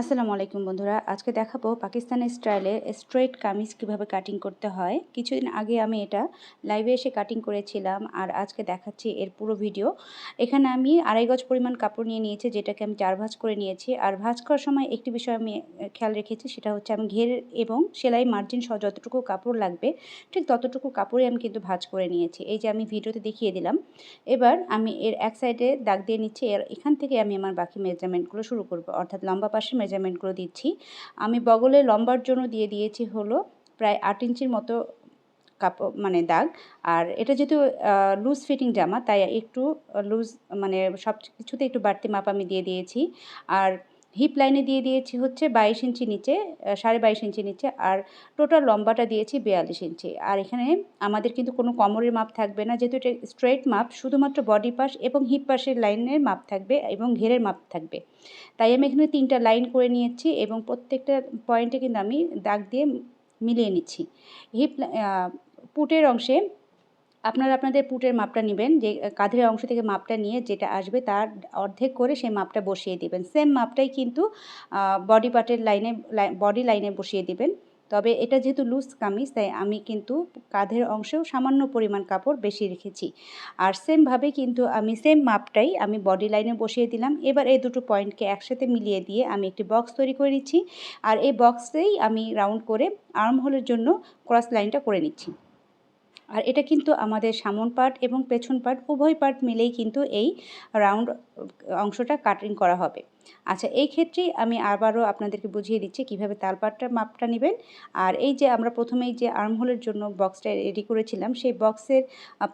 আসসালামু আলাইকুম বন্ধুরা, আজকে দেখাবো পাকিস্তানের স্টাইলে স্ট্রেট কামিজ কীভাবে কাটিং করতে হয়। কিছুদিন আগে আমি এটা লাইভে এসে কাটিং করেছিলাম আর আজকে দেখাচ্ছি এর পুরো ভিডিও এখানে আমি আড়াই গজ পরিমাণ কাপড় নিয়ে নিয়েছি, যেটাকে আমি চার ভাঁজ করে নিয়েছি। আর ভাঁজ করার সময় একটি বিষয় আমি খেয়াল রেখেছি, সেটা হচ্ছে আমি ঘের এবং সেলাই মার্জিন সহ যতটুকু কাপড় লাগবে, ঠিক ততটুকু কাপড়ে আমি কিন্তু ভাঁজ করে নিয়েছি। এই যে আমি ভিডিওতে দেখিয়ে দিলাম। এবার আমি এর এক সাইডে দাগ দিয়ে নিচ্ছি, এর এখান থেকে আমি আমার বাকি মেজারমেন্টগুলো শুরু করব, অর্থাৎ লম্বা পাশে মেজারমেন্টগুলো দিচ্ছি। আমি বগলে লম্বার জন্য দিয়ে দিয়েছি হলো প্রায় আট ইঞ্চির মতো কাপড় মানে দাগ। আর এটা যেহেতু লুজ ফিটিং জামা, তাই একটু লুজ মানে সব কিছুতে একটু বাড়তি মাপ আমি দিয়ে দিয়েছি। আর হিপ লাইনে দিয়ে দিয়েছি হচ্ছে বাইশ ইঞ্চি নিচে সাড়ে বাইশ ইঞ্চি নিচে আর টোটাল লম্বাটা দিয়েছি বিয়াল্লিশ ইঞ্চি। আর এখানে আমাদের কিন্তু কোনো কমরের মাপ থাকবে না, যেহেতু এটা স্ট্রেট মাপ, শুধুমাত্র বডি পাশ এবং হিপ পাশের লাইনের মাপ থাকবে এবং ঘেরের মাপ থাকবে। তাই আমি এখানে তিনটা লাইন করে নিয়েছি এবং প্রত্যেকটা পয়েন্টে কিন্তু আমি দাগ দিয়ে মিলিয়ে নিচ্ছি। হিপ পুটের অংশে আপনারা আপনাদের পুটের মাপটা নেবেন, যে কাঁধের অংশ থেকে মাপটা নিয়ে যেটা আসবে তার অর্ধেক করে সেই মাপটা বসিয়ে দিবেন। সেম মাপটাই কিন্তু বডি পার্টের লাইনে বডি লাইনে বসিয়ে দিবেন। তবে এটা যেহেতু লুজ কামিজ, তাই আমি কিন্তু কাঁধের অংশেও সামান্য পরিমাণ কাপড় বেশি রেখেছি। আর সেমভাবে কিন্তু আমি সেম মাপটাই আমি বডি লাইনে বসিয়ে দিলাম। এবার এই দুটো পয়েন্টকে একসাথে মিলিয়ে দিয়ে আমি একটি বক্স তৈরি করে নিচ্ছি। আর এই বক্সেই আমি রাউন্ড করে আর্ম হোলের জন্য ক্রস লাইনটা করে নিচ্ছি। আর এটা কিন্তু আমাদের সামন পার্ট এবং পেছন পার্ট উভয় পার্ট মিলেই কিন্তু এই রাউন্ড, অংশটা কাটিং করা হবে। আচ্ছা এই ক্ষেত্রেই আমি আবারও আপনাদেরকে বুঝিয়ে দিচ্ছি কীভাবে তালপাটটার মাপটা নেবেন। আর এই যে আমরা প্রথমেই যে আর্মহোলের জন্য বক্সটা রেডি করেছিলাম, সেই বক্সের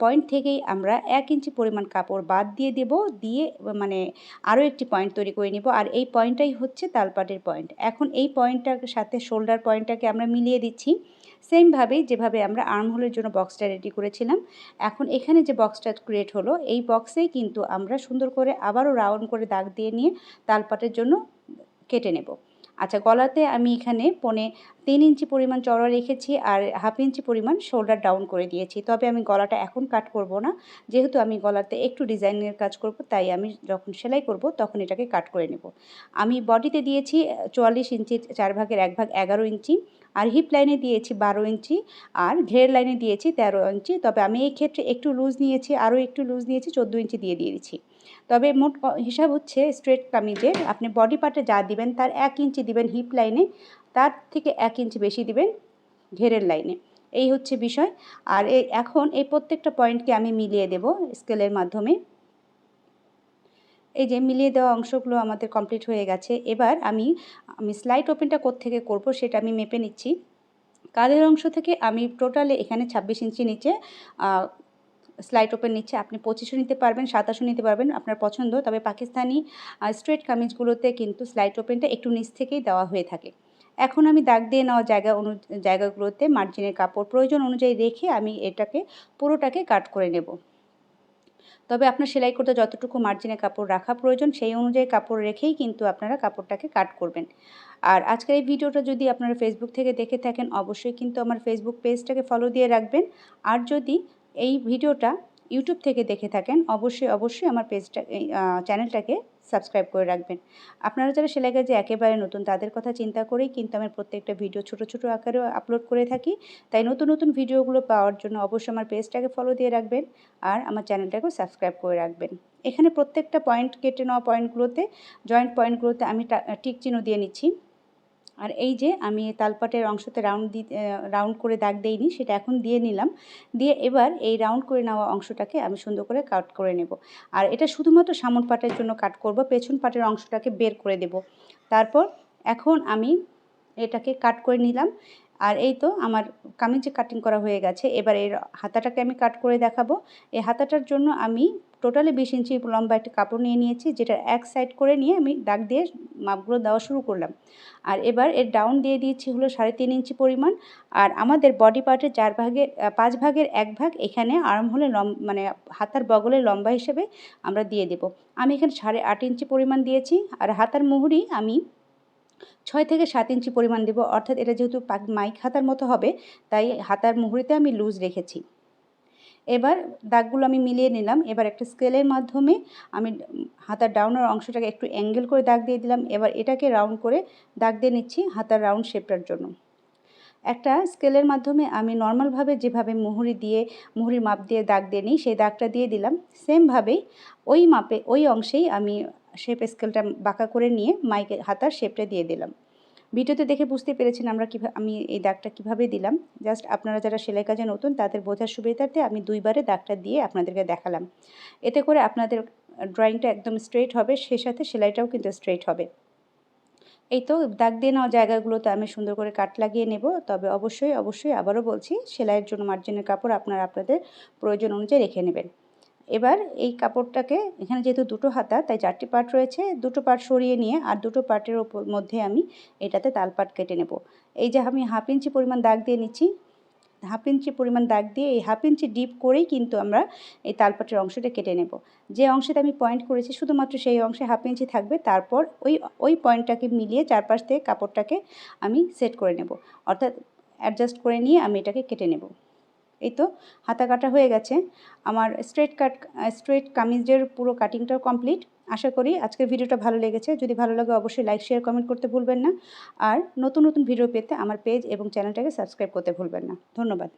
পয়েন্ট থেকেই আমরা এক ইঞ্চি পরিমাণ কাপড় বাদ দিয়ে দেব, দিয়ে মানে আরও একটি পয়েন্ট তৈরি করে নিব। আর এই পয়েন্টটাই হচ্ছে তালপাটের পয়েন্ট। এখন এই পয়েন্টটার সাথে শোল্ডার পয়েন্টটাকে আমরা মিলিয়ে দিচ্ছি। সেমভাবেই যেভাবে আমরা আর্মহোলের জন্য বক্সটা রেডি করেছিলাম, এখন এখানে যে বক্সটা ক্রিয়েট হলো, এই বক্সেই কিন্তু আমরা সুন্দর করে আবারও রাউন্ড করে দাগ দিয়ে নিয়ে তালপাটের জন্য কেটে নেব। আচ্ছা গলাতে আমি এখানে পনে তিন ইঞ্চি পরিমাণ চড়া রেখেছি আর হাফ ইঞ্চি পরিমাণ শোল্ডার ডাউন করে দিয়েছি। তবে আমি গলাটা এখন কাট করব না। যেহেতু আমি গলাতে একটু ডিজাইনের কাজ করব, তাই আমি যখন সেলাই করব তখন এটাকে কাট করে নেব। আমি বডিতে দিয়েছি চুয়াল্লিশ ইঞ্চি চার ভাগের এক ভাগ এগারো ইঞ্চি আর হিপ লাইনে দিয়েছি বারো ইঞ্চি আর ঘের লাইনে দিয়েছি তেরো ইঞ্চি। তবে আমি এই ক্ষেত্রে একটু লুজ নিয়েছি, আরও একটু লুজ নিয়েছি, চোদ্দ ইঞ্চি দিয়ে দিয়েছি। তবে মোট হিসাব হচ্ছে স্ট্রেট কামিজের। আপনি বডি পার্টে যা দিবেন তার এক ইঞ্চি দিবেন হিপ লাইনে তার থেকে এক ইঞ্চি বেশি দিবেন ঘেরের লাইনে এই হচ্ছে বিষয়। আর এই এখন এই প্রত্যেকটা পয়েন্টকে আমি মিলিয়ে দেব স্কেলের মাধ্যমে। এই যে মিলিয়ে দেওয়া অংশগুলো আমাদের কমপ্লিট হয়ে গেছে। এবার আমি আমি স্লাইড ওপেনটা থেকে করব সেটা আমি মেপে নিচ্ছি। কাঁধের অংশ থেকে আমি টোটালে এখানে ছাব্বিশ ইঞ্চি নিচে স্লাইড ওপেন নিচ্ছে আপনি পঁচিশও নিতে পারবেন, সাতাশও নিতে পারবেন আপনার পছন্দ। তবে পাকিস্তানি স্ট্রেট কামিজগুলোতে কিন্তু স্লাইড ওপেনটা একটু নিচ থেকেই দেওয়া হয়ে থাকে। এখন আমি দাগ দিয়ে নেওয়া জায়গা অনু, জায়গাগুলোতে মার্জিনের কাপড় প্রয়োজন অনুযায়ী রেখে আমি এটাকে, পুরোটাকে কাট করে নেব। তবে আপনার সেলাই করতে যতটুকু মার্জিনে কাপড় রাখা প্রয়োজন, সেই অনুযায়ী কাপড় রেখেই কিন্তু আপনারা কাপড়টাকে কাট করবেন। আর আজকের এই ভিডিওটা যদি আপনারা ফেসবুক থেকে দেখে থাকেন, অবশ্যই কিন্তু আমার ফেসবুক পেজটাকে ফলো দিয়ে রাখবেন। আর যদি এই ভিডিওটা ইউটিউব থেকে দেখে থাকেন, অবশ্যই অবশ্যই আমার পেজটা চ্যানেলটাকে সাবস্ক্রাইব করে রাখবেন। আপনারা যারা সেলাই কাজে একেবারে নতুন, তাদের কথা চিন্তা করেই কিন্তু আমি প্রত্যেকটা ভিডিও ছোট ছোট আকারেও আপলোড করে থাকি। তাই নতুন নতুন ভিডিওগুলো পাওয়ার জন্য অবশ্যই আমার পেজটাকে ফলো দিয়ে রাখবেন আর আমার চ্যানেলটাকেও সাবস্ক্রাইব করে রাখবেন। এখানে প্রত্যেকটা পয়েন্ট কেটে নেওয়া পয়েন্টগুলোতে জয়েন্ট পয়েন্টগুলোতে আমি টিক চিহ্ন দিয়ে নিচ্ছি। আর এই যে আমি তালপাটের অংশতে রাউন্ড দি রাউন্ড করে দাগ দেইনি, সেটা এখন দিয়ে নিলাম। দিয়ে এবার এই রাউন্ড করে নেওয়া অংশটাকে আমি সুন্দর করে কাট করে নেব। আর এটা শুধুমাত্র সামন পাটের জন্য কাট করব, পেছন পাটের অংশটাকে বের করে দেব। তারপর এখন আমি এটাকে কাট করে নিলাম। আর এই তো আমার কামিজে কাটিং করা হয়ে গেছে। এবার এর হাতাটাকে আমি কাট করে দেখাবো। এই হাতাটার জন্য আমি টোটালি বিশ ইঞ্চি লম্বা একটা কাপড় নিয়ে নিয়েছি, যেটা এক সাইড করে নিয়ে আমি দাগ দিয়ে মাপগুলো দেওয়া শুরু করলাম। আর এবার এর ডাউন দিয়ে দিয়েছি হলো সাড়ে তিন ইঞ্চি পরিমাণ। আর আমাদের বডি পার্টের চার ভাগের পাঁচ ভাগের এক ভাগ এখানে আরাম হলে লম মানে হাতার বগলের লম্বা হিসেবে আমরা দিয়ে দেব। আমি এখানে সাড়ে আট ইঞ্চি পরিমাণ দিয়েছি। আর হাতার মুহুরি আমি ছয় থেকে সাত ইঞ্চি পরিমাণ দেব। অর্থাৎ এটা যেহেতু মাইক হাতার মতো হবে, তাই হাতার মুহুরিতে আমি লুজ রেখেছি। এবার দাগগুলো আমি মিলিয়ে নিলাম। এবার একটা স্কেলের মাধ্যমে আমি হাতার ডাউনের অংশটাকে একটু অ্যাঙ্গেল করে দাগ দিয়ে দিলাম। এবার এটাকে রাউন্ড করে দাগ দিয়ে নিচ্ছি হাতার রাউন্ড শেপটার জন্য। একটা স্কেলের মাধ্যমে আমি নর্মালভাবে যেভাবে মুহুরি দিয়ে, মুহুরির মাপ দিয়ে দাগ দিয়ে নিই, সেই দাগটা দিয়ে দিলাম। সেমভাবেই ওই মাপে, ওই অংশেই আমি শেপ স্কেলটা বাঁকা করে নিয়ে মাইকে হাতার শেপটা দিয়ে দিলাম। ভিডিওতে দেখে বুঝতে পেরেছেন আমরা কীভাবে আমি এই দাগটা কীভাবে দিলাম। জাস্ট আপনারা যারা সেলাই কাজে নতুন, তাদের বোঝার সুবিধার্থে আমি দুইবারে দাগটা দিয়ে আপনাদেরকে দেখালাম। এতে করে আপনাদের ড্রয়িংটা একদম স্ট্রেট হবে, সে সাথে সেলাইটাও কিন্তু স্ট্রেট হবে। এই তো দাগ দিয়ে নেওয়া জায়গাগুলোতে আমি সুন্দর করে কাট লাগিয়ে নেব। তবে অবশ্যই অবশ্যই আবারও বলছি, সেলাইয়ের জন্য মার্জিনের কাপড় আপনারা আপনাদের প্রয়োজন অনুযায়ী রেখে নেবেন। এবার এই কাপড়টাকে, এখানে যেহেতু দুটো হাতা, তাই চারটি পার্ট রয়েছে, দুটো পার্ট সরিয়ে নিয়ে আর দুটো পার্টের ওপর মধ্যে আমি এটাতে তাল পাট কেটে নেব। এই যে আমি হাফ ইঞ্চি পরিমাণ দাগ দিয়ে নিচ্ছি, হাফ ইঞ্চি পরিমাণ দাগ দিয়ে এই হাফ ইঞ্চি ডিপ করেই কিন্তু আমরা এই তালপাটের অংশটা কেটে নেব। যে অংশটা আমি পয়েন্ট করেছি, শুধুমাত্র সেই অংশে হাফ ইঞ্চি থাকবে, তারপর ওই ওই পয়েন্টটাকে মিলিয়ে চারপাশ থেকে কাপড়টাকে আমি সেট করে নেব। অর্থাৎ অ্যাডজাস্ট করে নিয়ে আমি এটাকে কেটে নেব। এই তো হাতা কাটা হয়ে গেছে। আমার স্ট্রেট কাট স্ট্রেট কামিজের পুরো কাটিংটাও কমপ্লিট আশা করি আজকের ভিডিওটা ভালো লেগেছে। যদি ভালো লাগে অবশ্যই লাইক শেয়ার কমেন্ট করতে ভুলবেন না। আর নতুন নতুন ভিডিও পেতে আমার পেজ এবং চ্যানেলটাকে সাবস্ক্রাইব করতে ভুলবেন না। ধন্যবাদ।